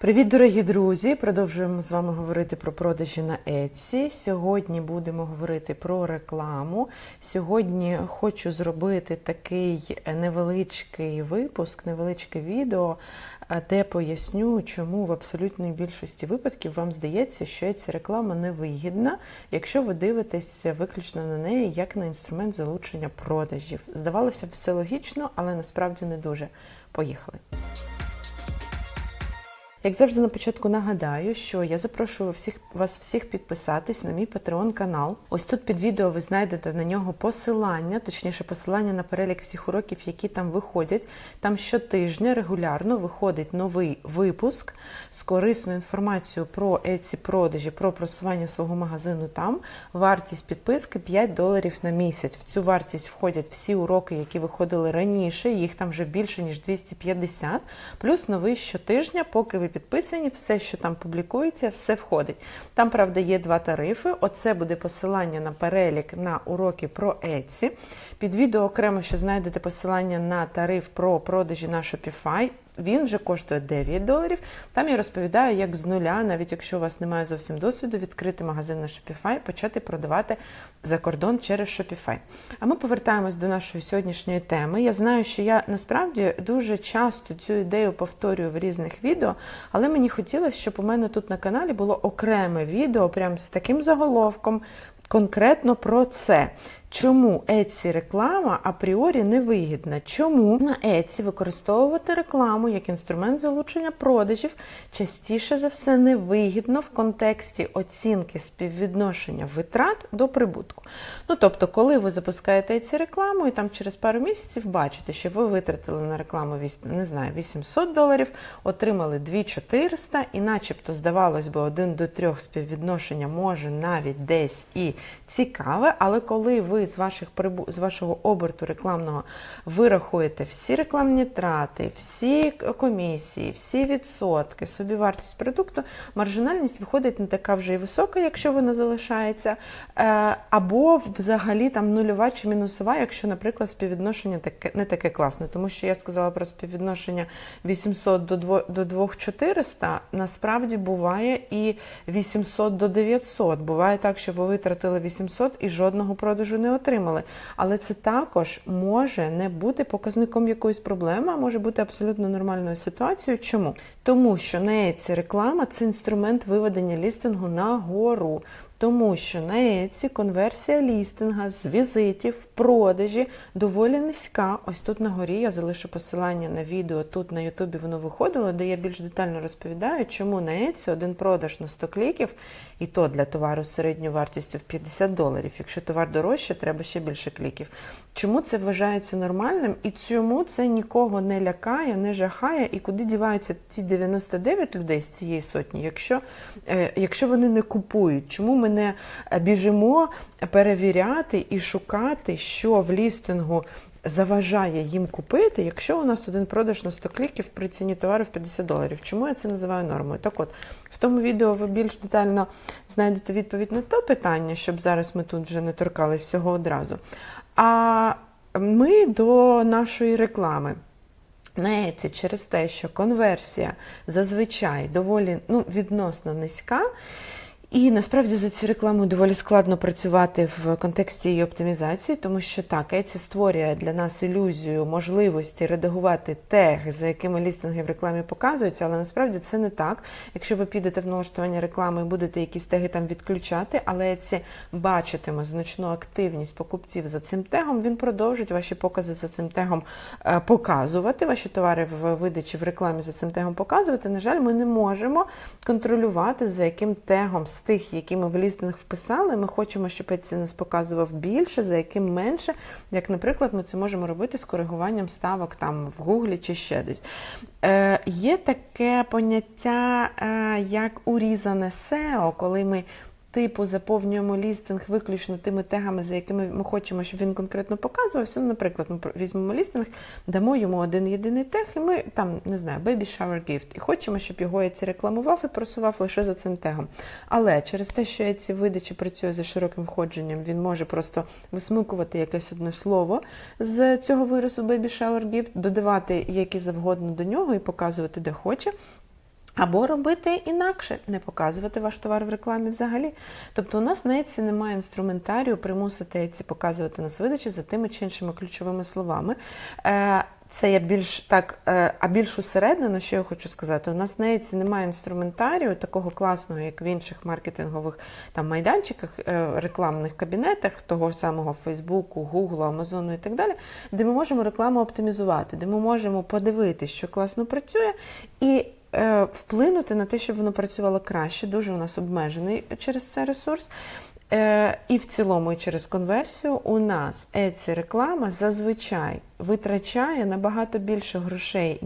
Привіт, дорогі друзі! Продовжуємо з вами говорити про продажі на Etsy. Сьогодні будемо говорити про рекламу. Сьогодні хочу зробити такий невеличкий випуск, невеличке відео, е, де поясню, чому в абсолютній більшості випадків вам здається, що ця реклама невигідна, якщо ви дивитесь виключно на неї як на інструмент залучення продажів. Здавалося все логічно, але насправді не дуже. Поїхали! Як завжди на початку нагадаю, що я запрошую всіх вас всіх підписатись на мій Patreon канал. Ось тут під відео ви знайдете на нього посилання, точніше, посилання на перелік всіх уроків, які там виходять. Там щотижня регулярно виходить новий випуск з корисною інформацією про Etsy продажі, про просування свого магазину там. Вартість підписки 5 доларів на місяць. В цю вартість входять всі уроки, які виходили раніше. Їх там вже більше ніж 250, плюс новий щотижня, поки ви підписані, все, що там публікується, все входить. Там, правда, є два тарифи. Оце буде посилання на перелік на уроки про Etsy. Під відео окремо ще знайдете посилання на тариф про продажі на Shopify. Він вже коштує 9 доларів. Там я розповідаю, як з нуля, навіть якщо у вас немає зовсім досвіду, відкрити магазин на Shopify, почати продавати за кордон через Shopify. А ми повертаємось до нашої сьогоднішньої теми. Я знаю, що я насправді дуже часто цю ідею повторюю в різних відео, але мені хотілося, щоб у мене тут на каналі було окреме відео, прям з таким заголовком, конкретно про це. Чому Etsy реклама апріорі невигідна? Чому на Etsy використовувати рекламу як інструмент залучення продажів частіше за все невигідно в контексті оцінки співвідношення витрат до прибутку? Ну тобто, коли ви запускаєте Etsy рекламу і там через пару місяців бачите, що ви витратили на рекламу не знаю, 800 доларів, отримали 2400 і начебто, здавалось би, один до трьох співвідношення може навіть десь і цікаве, але коли ви з ваших з вашого оберту рекламного вирахуєте всі рекламні трати, всі комісії, всі відсотки, собівартість продукту, маржинальність виходить не така вже і висока, якщо вона залишається, або взагалі там нульова чи мінусова, якщо, наприклад, співвідношення таке не таке класне. Тому що я сказала про співвідношення 800 до 2400, насправді буває і 800 до 900. Буває так, що ви витратили 800 і жодного продажу не отримали. Але це також може не бути показником якоїсь проблеми, а може бути абсолютно нормальною ситуацією. Чому? Тому що на ця реклама це інструмент виведення лістингу нагору. Тому що на Etsy конверсія лістинга з візитів, продажі доволі низька. Ось тут на горі я залишу посилання на відео, тут на Ютубі воно виходило, де я більш детально розповідаю, чому на Etsy один продаж на 100 кліків, і то для товару з середньою вартістю в 50 доларів. Якщо товар дорожче, треба ще більше кліків. Чому це вважається нормальним і чому це нікого не лякає, не жахає, і куди діваються ці 99 людей з цієї сотні, якщо, е, якщо вони не купують? Чому ми не біжимо перевіряти і шукати, що в лістингу заважає їм купити, якщо у нас один продаж на 100 кліків при ціні товару в 50 доларів. Чому я це називаю нормою? Так от, в тому відео ви більш детально знайдете відповідь на те питання, щоб зараз ми тут вже не торкались всього одразу. А ми до нашої реклами. На Еці через те, що конверсія зазвичай доволі ну, відносно низька. І насправді за ці реклами доволі складно працювати в контексті її оптимізації, тому що так, Etsy створює для нас ілюзію можливості редагувати теги, за якими лістинги в рекламі показуються, але насправді це не так. Якщо ви підете в налаштування реклами і будете якісь теги там відключати, але Etsy бачитиме значну активність покупців за цим тегом, він продовжить ваші покази за цим тегом е, показувати, ваші товари в видачі в рекламі за цим тегом показувати. На жаль, ми не можемо контролювати, за яким тегом тих, які ми в лістинг вписали, ми хочемо, щоб ці нас показував більше, за яким менше. Як, наприклад, ми це можемо робити з коригуванням ставок там в Гуглі чи ще десь. Е, Є таке поняття, е, як урізане SEO, коли ми типу заповнюємо лістинг виключно тими тегами, за якими ми хочемо, щоб він конкретно показувався. Ну, Наприклад, ми візьмемо лістинг, дамо йому один єдиний тег, і ми там, не знаю, baby shower gift, і хочемо, щоб його я ці рекламував і просував лише за цим тегом. Але через те, що я ці видачі працює за широким входженням, він може просто висмикувати якесь одне слово з цього виросу baby shower gift, додавати які завгодно до нього і показувати, де хоче. Або робити інакше, не показувати ваш товар в рекламі взагалі. Тобто у нас на немає інструментарію примусити Etsy показувати нас видачі за тими чи іншими ключовими словами. Е, Це я більш так, е, а більш усередину, що я хочу сказати, у нас на Etsy немає інструментарію такого класного, як в інших маркетингових там майданчиках, е, рекламних кабінетах, того самого Фейсбуку, Гуглу, Амазону і так далі, де ми можемо рекламу оптимізувати, де ми можемо подивитися, що класно працює, і вплинути на те, щоб воно працювало краще. Дуже у нас обмежений через це ресурс. Е, І в цілому, і через конверсію, у нас Etsy реклама зазвичай витрачає набагато більше грошей,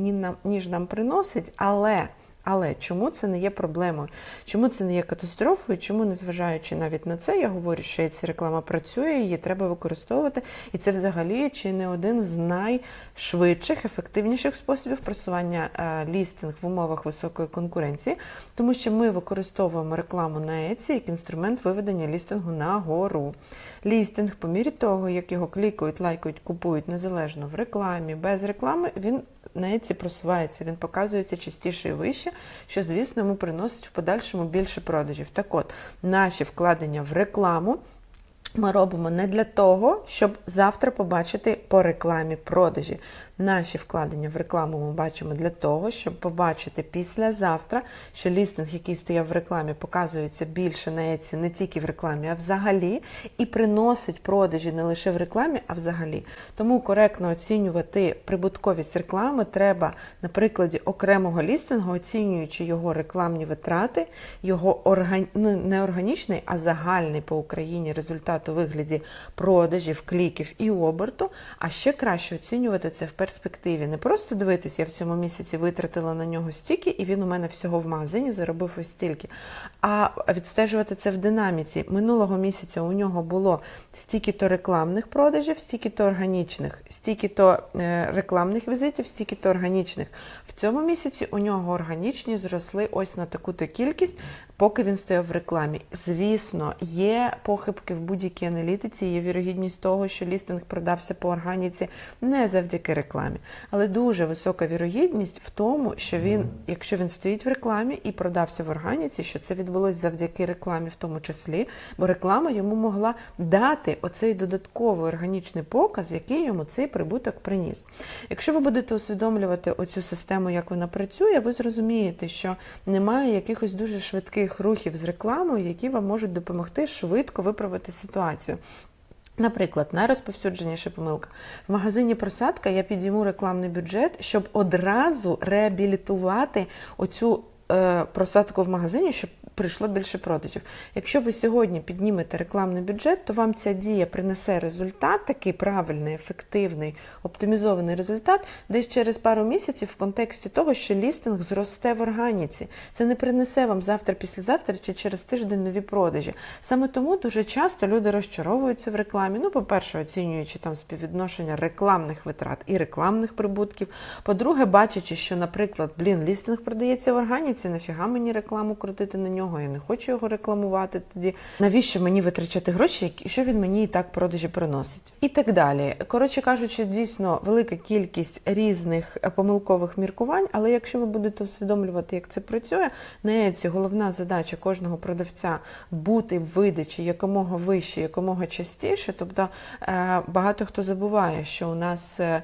ніж нам приносить, але. Але чому це не є проблемою? Чому це не є катастрофою? Чому, незважаючи навіть на це, я говорю, що ця реклама працює, її треба використовувати, і це взагалі чи не один з найшвидших, ефективніших способів просування е, лістинг в умовах високої конкуренції, тому що ми використовуємо рекламу на Etsy як інструмент виведення лістингу на гору. Лістинг, по мірі того, як його клікають, лайкають, купують незалежно в рекламі, без реклами, він Etsy просувається, він показується частіше і вище, що, звісно, йому приносить в подальшому більше продажів. Так от, наші вкладення в рекламу ми робимо не для того, щоб завтра побачити по рекламі продажі. Наші вкладення в рекламу ми бачимо для того, щоб побачити післязавтра, що лістинг, який стояв в рекламі, показується більше на Etsy не тільки в рекламі, а взагалі, і приносить продажі не лише в рекламі, а взагалі. Тому коректно оцінювати прибутковість реклами треба на прикладі окремого лістингу, оцінюючи його рекламні витрати, його орган... ну, не органічний, а загальний по Україні результат у вигляді продажів, кліків і оберту. А ще краще оцінювати це в перспективі. Не просто дивитись, я в цьому місяці витратила на нього стільки, і він у мене всього в магазині заробив ось стільки. А відстежувати це в динаміці. Минулого місяця у нього було стільки-то рекламних продажів, стільки-то органічних, стільки-то е, рекламних візитів, стільки-то органічних. В цьому місяці у нього органічні зросли ось на таку-то кількість, поки він стояв в рекламі. Звісно, є похибки в будь-якій аналітиці, є вірогідність того, що лістинг продався по органіці не завдяки рекламі, але дуже висока вірогідність в тому, що він, якщо він стоїть в рекламі і продався в органіці, що це відбулось завдяки рекламі, в тому числі, бо реклама йому могла дати оцей додатковий органічний показ, який йому цей прибуток приніс. Якщо ви будете усвідомлювати оцю систему, як вона працює, ви зрозумієте, що немає якихось дуже швидких рухів з рекламою, які вам можуть допомогти швидко виправити ситуацію. Наприклад, найрозповсюдженіша помилка. В магазині просадка я підійму рекламний бюджет, щоб одразу реабілітувати оцю е, просадку в магазині, щоб прийшло більше продажів. Якщо ви сьогодні піднімете рекламний бюджет, то вам ця дія принесе результат, такий правильний, ефективний, оптимізований результат, десь через пару місяців в контексті того, що лістинг зросте в органіці. Це не принесе вам завтра, післязавтра чи через тиждень нові продажі. Саме тому дуже часто люди розчаровуються в рекламі. Ну, по-перше, оцінюючи там співвідношення рекламних витрат і рекламних прибутків. По-друге, бачачи, що, наприклад, блін, лістинг продається в органіці, нафіга мені рекламу крутити на нього, я не хочу його рекламувати тоді. Навіщо мені витрачати гроші, що він мені і так продажі приносить? І так далі. Коротше кажучи, дійсно велика кількість різних помилкових міркувань, але якщо ви будете усвідомлювати, як це працює, на головна задача кожного продавця бути в видачі якомога вище, якомога частіше. Тобто е, багато хто забуває, що у нас е,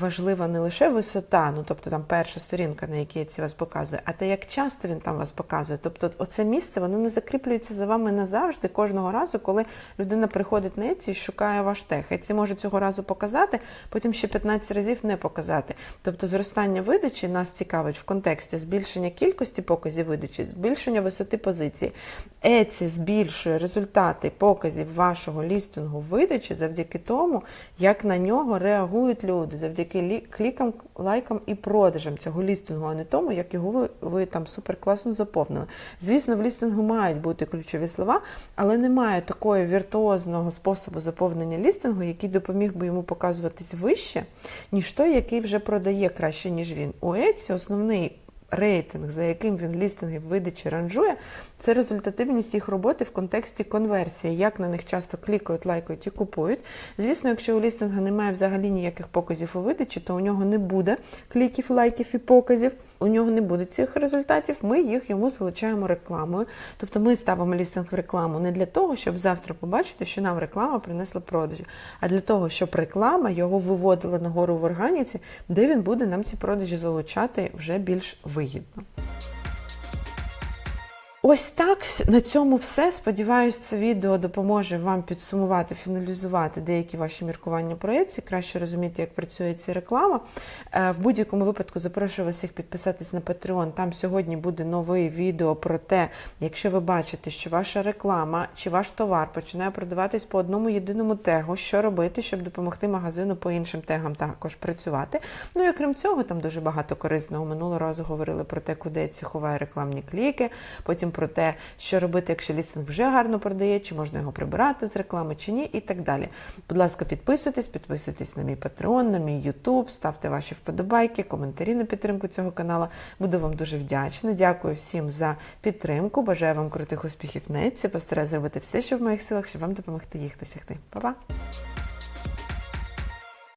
важлива не лише висота, ну тобто там перша сторінка, на якій Etsy вас показує, а те, як часто він там вас показує. Тобто, оце місце воно не закріплюється за вами назавжди кожного разу, коли людина приходить на Etsy і шукає ваш тех. Etsy може цього разу показати, потім ще 15 разів не показати. Тобто зростання видачі нас цікавить в контексті збільшення кількості показів видачі, збільшення висоти позиції. Etsy збільшує результати показів вашого лістингу видачі завдяки тому, як на нього реагують люди, завдяки клікам, лайкам і продажам цього лістингу, а не тому, як його ви, ви там супер класно заповнили. Звісно, в лістингу мають бути ключові слова, але немає такого віртуозного способу заповнення лістингу, який допоміг би йому показуватись вище, ніж той, який вже продає краще, ніж він. У Etsy основний рейтинг, за яким він лістинги видачі ранжує, це результативність їх роботи в контексті конверсії, як на них часто клікають, лайкають і купують. Звісно, якщо у лістинга немає взагалі ніяких показів у видачі, то у нього не буде кліків, лайків і показів. У нього не буде цих результатів, ми їх йому залучаємо рекламою. Тобто ми ставимо лістинг в рекламу не для того, щоб завтра побачити, що нам реклама принесла продажі, а для того, щоб реклама його виводила нагору в органіці, де він буде нам ці продажі залучати вже більш вигідно. Ось так на цьому все. Сподіваюсь, це відео допоможе вам підсумувати, фіналізувати деякі ваші міркування проєкції, краще розуміти, як працює ця реклама. Е, В будь-якому випадку запрошую вас всіх підписатись на Patreon. Там сьогодні буде нове відео про те, якщо ви бачите, що ваша реклама чи ваш товар починає продаватись по одному єдиному тегу, що робити, щоб допомогти магазину по іншим тегам також працювати. Ну і окрім цього, там дуже багато корисного. Минулого разу говорили про те, куди ці ховаю рекламні кліки. Потім про те, що робити, якщо лістинг вже гарно продає, чи можна його прибирати з реклами, чи ні, і так далі. Будь ласка, підписуйтесь, підписуйтесь на мій Patreon, на мій YouTube, ставте ваші вподобайки, коментарі на підтримку цього каналу. Буду вам дуже вдячна. Дякую всім за підтримку. Бажаю вам крутих успіхів в нетці. Постараюсь зробити все, що в моїх силах, щоб вам допомогти їх досягти. Па-па!